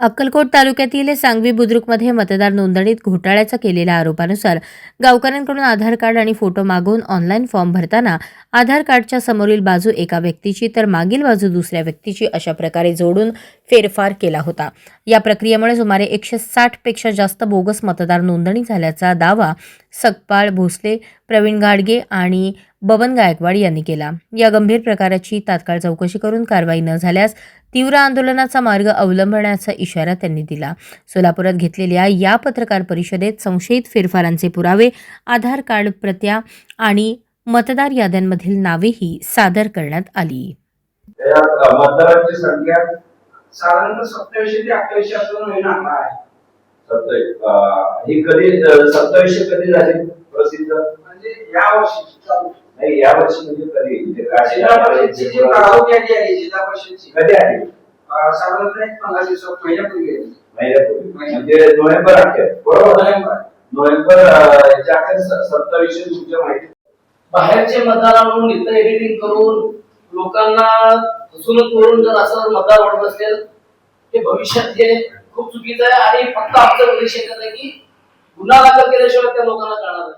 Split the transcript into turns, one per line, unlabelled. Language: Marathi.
अक्कलकोट तालुक्यातील सांगवी बुद्रुकमध्ये मतदार नोंदणीत घोटाळ्याचा केलेल्या आरोपानुसार गावकऱ्यांकडून आधार कार्ड आणि फोटो मागवून ऑनलाईन फॉर्म भरताना आधार कार्डच्या समोरील बाजू एका व्यक्तीची तर मागील बाजू दुसऱ्या व्यक्तीची अशा प्रकारे जोडून फेरफार केला होता. या प्रक्रियेमुळे सुमारे एकशे साठपेक्षा जास्त बोगस मतदार नोंदणी झाल्याचा दावा सकपाळ भोसले प्रवीण गाडगे आणि बबन गायकवाड यांनी केला. या गंभीर प्रकाराची तात्काळ चौकशी करून कारवाई न झाल्यास तीव्र आंदोलनाचा मार्ग अवलंबण्याचा इशारा त्यांनी दिला. सोलापुरात घेतलेल्या या पत्रकार परिषदेत संशयित फेरफारांचे पुरावे आधार कार्ड प्रत्या आणि मतदार याद्यांमधील नावेही सादर करण्यात आली.
मतदारांची संख्या
साधारणतः सत्तावीसशे ते अठ्ठावीसशे असं नवीन आकडा आहे.
सत्तावीस ही कधी सत्तावीसशे कधी झाली? प्रसिद्ध?
म्हणजे या वर्षी चालू
नाही या वर्षी म्हणजे कधी? म्हणजे
जिल्हा परिषदची जी आली आहे जिल्हा परिषदची.
कधी आली?
अं, साधारणतः एक पंधरा दिवसात
महिन्यापूर्वी म्हणजे नोव्हेंबर अखेर. बरोबर?
नोव्हेंबर.
नोव्हेंबर अं, याच्या अखेर स- सत्तावीसशे तुमच्या माहिती
बाहेरचे मतदार आणून इथं एडिटिंग करून लोकांना फसवणूक करून जर असं मतदार वाढत असेल हे भविष्यात हे खूप चुकीचं आहे. आणि फक्त आमचं उद्देश एकच आहे की गुन्हा दाखल केल्याशिवाय त्या लोकांना कळणार नाही.